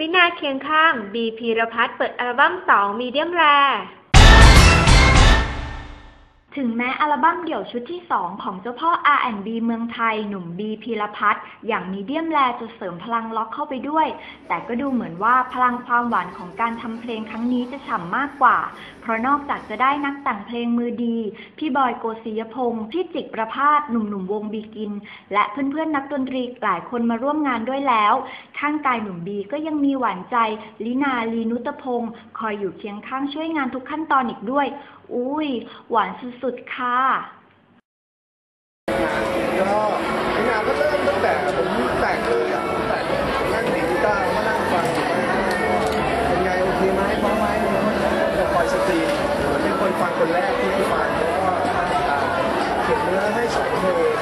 ลินาเคียงข้าง บี พีรพัฒน์ เปิดอัลบั้มสองมีเดียมแร ถึงแม้อัลบั้มเดี่ยวชุดที่ 2 ของเจ้าพ่อ R&B เมืองไทย หนุ่มบีพีรพัฒน์อย่างมีเดียมแลจะเสริมพลังล็อกเข้าไปด้วย แต่ก็ดูเหมือนว่าพลังความหวานของการทำเพลงครั้งนี้จะฉ่ำมากกว่า เพราะนอกจากจะได้นักแต่งเพลงมือดี พี่บอยโกศิยพงศ์พี่จิกประพาสหนุ่มๆวงบีกิน และเพื่อนๆนักดนตรีหลายคนมาร่วมงานด้วยแล้ว ข้างกายหนุ่มบีก็ยังมีหวานใจลินาลีนุตพงศ์คอยอยู่เคียงข้างช่วยงานทุกขั้นตอนอีกด้วยอุ้ย หวานสุดๆ ค่ะ ก็งานก็เริ่มตั้งแต่ผมแต่งเลยอะผมแต่งนั่งดีดกีตาร์มานั่งฟังเป็นไงโอเคไหมพร้อมไหมจะคอยสตรีมเป็นคนฟังคนแรกที่ฟังแล้วก็เขียนเนื้อให้สองเพลง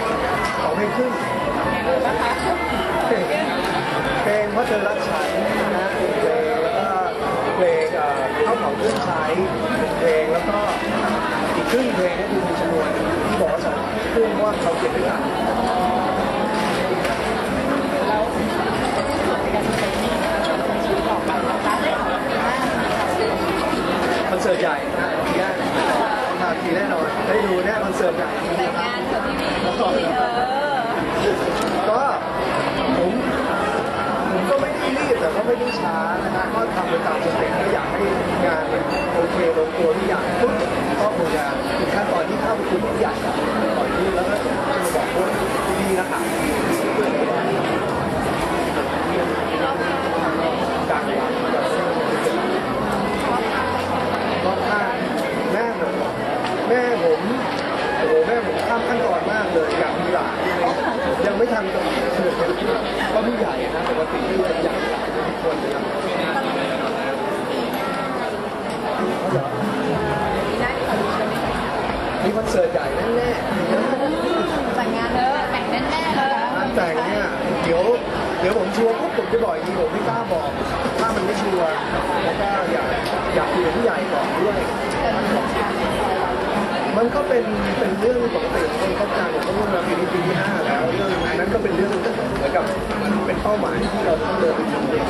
สองเพลงครึ่งเพลงเพลงเพราะเธอรักฉันนะเพลงแล้วก็เพลงเอ่อเข้าเผาเครื่องใช้ เพลงแล้วก็อีกครึ่งเพลงก็คือจำนวนที่บอกว่าสองครึ่งว่าเขาเขียนด้วยกัน คอนเสิร์ตใหญ่นะทีแรกนาทีแน่นอนได้ดูแน่คอนเสิร์ตใหญ่ แต่งงานกับพี่บีเออ ก็ผมผมก็ ไม่ได้รีบแต่ก็ไม่ได้ช้านะฮะก็ทำไปตามสเต็ปที่อยากให้งานมันโอเคลงตัวที่อยากปุ๊บก็คงจะถึงขั้นตอนที่เข้าไปคุยผู้ใหญ่ก่อนที่แล้วก็จะมาบอกว่าดีๆนะครับดังดังรอบข้างแม่ผมแม่ผมโอ้โหแม่ผมข้ามขั้นตอนมากเลยอยากมีหลานยังไม่ทันกับเกิดเป็นก็ผู้ใหญ่นะปกติที่จะอยากมีหลานทุกคนนะครับ ได้ขอดูใช่ไหม มีคอนเสิร์ตใหญ่แน่ๆ แต่งงานเออแต่งแน่ๆเลย งานแต่งเนี่ยเดี๋ยวเดี๋ยว ผมชัวร์ปุ๊บผมจะบอกอีกทีผมไม่กล้าบอก ถ้ามันไม่ชัวร์แล้วก็อยากอยากคุยกับผู้ใหญ่ก่อนด้วย มันก็เป็นเป็นเรื่องปกติของคนคบกันผมก็ร่วมมาปีนี้ปีที่ห้าแล้วเรื่องนั้นก็เป็นเรื่องเหมือนกับเป็นเป้าหมายที่เราต้องเดินไปถึงเอง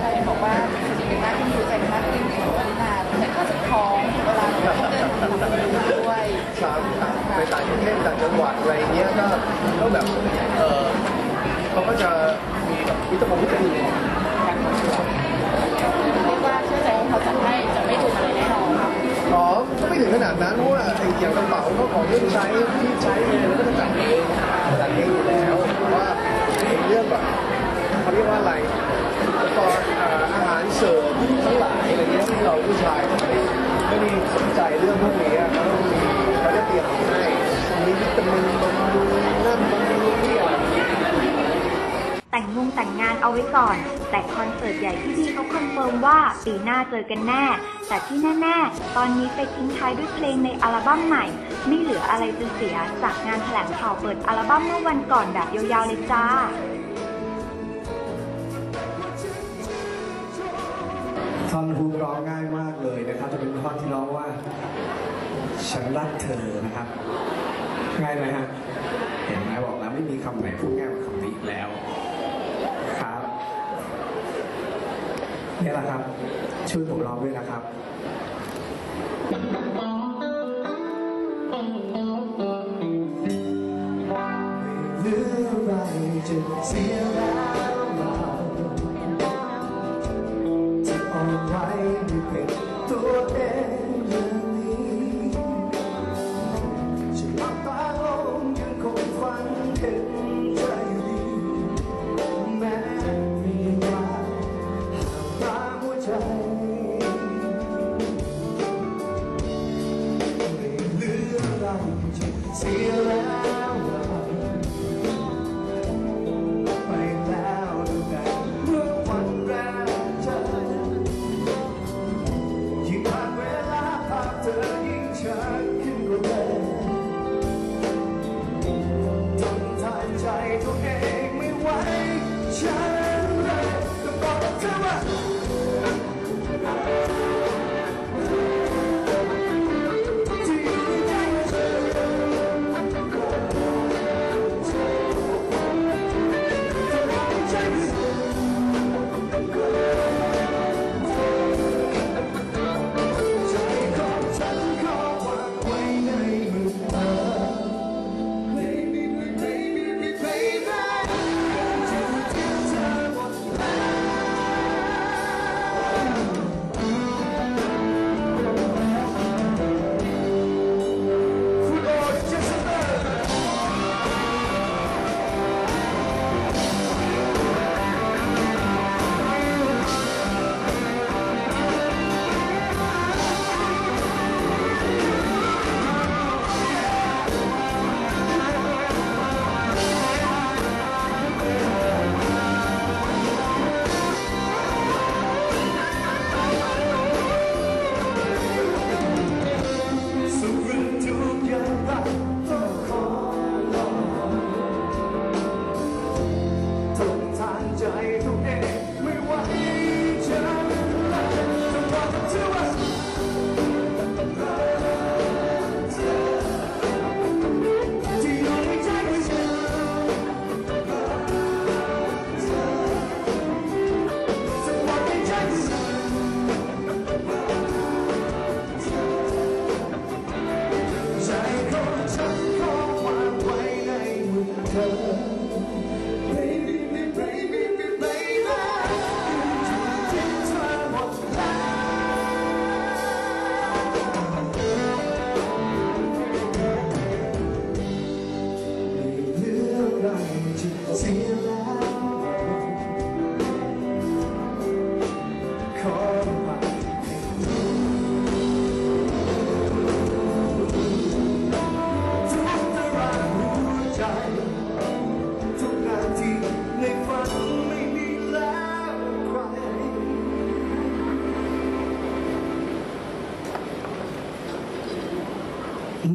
ใครบอกว่าสนิทกันมากขึ้นรู้ใจกันมากขึ้นของวลินาแต่ก็จะท้องเวลาเราต้องเดินทางด้วยสามครับไปต่างประเทศต่างจังหวัดอะไรเงี้ยก็ก็แบบเออเขาก็จะ เรียกว่าอะไรอุปกรณ์อ่าอาหารเสริมทั้งหลายอะไรเงี้ยที่เราผู้ชายไม่ได้ไม่ได้สนใจเรื่องพวกนี้อะเขาต้องมีเขาจะเตรียมให้มีวิตามินบำรุงนั่นบำรุงนี่อะไรอย่างเงี้ยแต่งงงแต่งงานเอาไว้ก่อน แต่คอนเสิร์ตใหญ่ที่พี่เขาคอนเฟิร์มว่าปีหน้าเจอกันแน่ แต่ที่แน่ๆ ตอนนี้ไปทิ้งท้ายด้วยเพลงในอัลบั้มใหม่ ไม่เหลืออะไรจะเสียจากงานแถลงข่าวเปิดอัลบั้มเมื่อวันก่อนแบบยาวๆเลยจ้า ท่อนฮุกร้องง่ายมากเลยนะครับ จะเป็นท่อนที่ร้องว่า ฉันรักเธอนะครับ ง่ายไหมฮะเห็นไหมบอกแล้วไม่มีคำไหนพูดง่ายกว่าคำนี้แล้วครับนี่แหละครับ ช่วยผมร้องด้วยนะครับไม่เหลืออะไรจะเสียแล้ว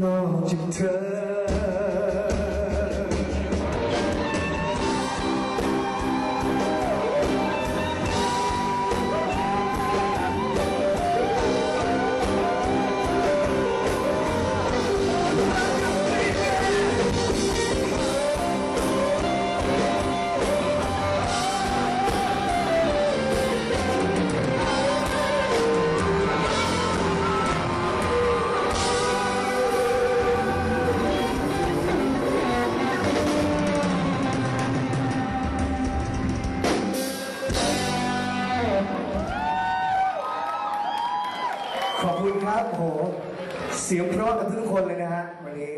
นอกจ โห เสียงเพราะกับทุกคนเลยนะฮะวันนี้